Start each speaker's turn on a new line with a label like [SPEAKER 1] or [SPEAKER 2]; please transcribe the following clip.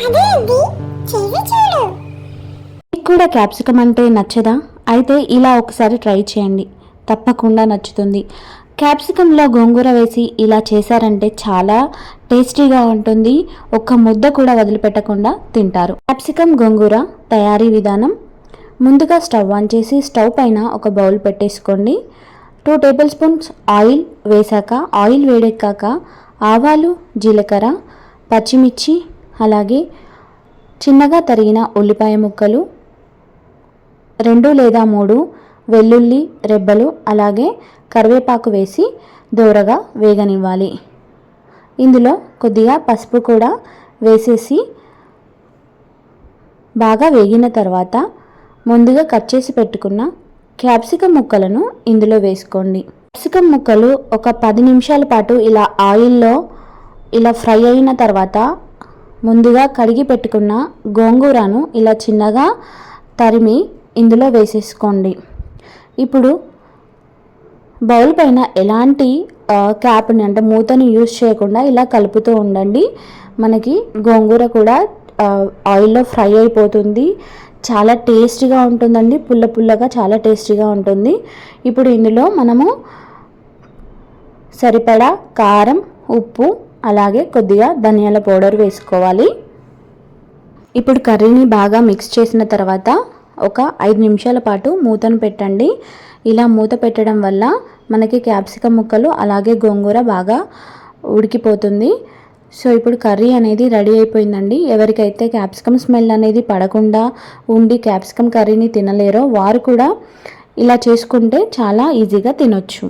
[SPEAKER 1] చెవి చూడు
[SPEAKER 2] మీకు కూడా క్యాప్సికమ్ అంటే నచ్చదా? అయితే ఇలా ఒకసారి ట్రై చేయండి. తప్పకుండా నచ్చుతుంది. క్యాప్సికంలో గోంగూర వేసి ఇలా చేశారంటే చాలా టేస్టీగా ఉంటుంది. ఒక్క ముద్ద కూడా వదిలిపెట్టకుండా తింటారు. క్యాప్సికమ్ గోంగూర తయారీ విధానం. ముందుగా స్టవ్ ఆన్ చేసి స్టవ్ పైన ఒక బౌల్ పెట్టేసుకోండి. టూ టేబుల్ స్పూన్స్ ఆయిల్ వేశాక ఆయిల్ వేడెక్కాక ఆవాలు జీలకర్ర పచ్చిమిర్చి అలాగే చిన్నగా తరిగిన ఉల్లిపాయ ముక్కలు రెండు లేదా మూడు వెల్లుల్లి రెబ్బలు అలాగే కరివేపాకు వేసి దోరగా వేగనివ్వాలి. ఇందులో కొద్దిగా పసుపు కూడా వేసేసి బాగా వేగిన తర్వాత ముందుగా కట్ చేసి పెట్టుకున్న క్యాప్సికం ముక్కలను ఇందులో వేసుకోండి. క్యాప్సికం ముక్కలు ఒక పది నిమిషాల పాటు ఇలా ఆయిల్లో ఇలా ఫ్రై అయిన తర్వాత ముందుగా కడిగి పెట్టుకున్న గోంగూరను ఇలా చిన్నగా తరిమి ఇందులో వేసేసుకోండి. ఇప్పుడు బౌల్ పైన ఎలాంటి క్యాప్ని అంటే మూతని యూజ్ చేయకుండా ఇలా కలుపుతూ ఉండండి. మనకి గోంగూర కూడా ఆయిల్లో ఫ్రై అయిపోతుంది. చాలా టేస్టీగా ఉంటుందండి. పుల్ల పుల్లగా చాలా టేస్టీగా ఉంటుంది. ఇప్పుడు ఇందులో మనము సరిపడా కారం ఉప్పు అలాగే కొద్దిగా ధనియాల పౌడర్ వేసుకోవాలి. ఇప్పుడు కర్రీని బాగా మిక్స్ చేసిన తర్వాత ఒక ఐదు నిమిషాల పాటు మూతను పెట్టండి. ఇలా మూత పెట్టడం వల్ల మనకి క్యాప్సికం ముక్కలు అలాగే గోంగూర బాగా ఉడికిపోతుంది. సో ఇప్పుడు కర్రీ అనేది రెడీ అయిపోయిందండి. ఎవరికైతే క్యాప్సికమ్ స్మెల్ అనేది పడకుండా ఉండి క్యాప్సికమ్ కర్రీని తినలేరో వారు కూడా ఇలా చేసుకుంటే చాలా ఈజీగా తినొచ్చు.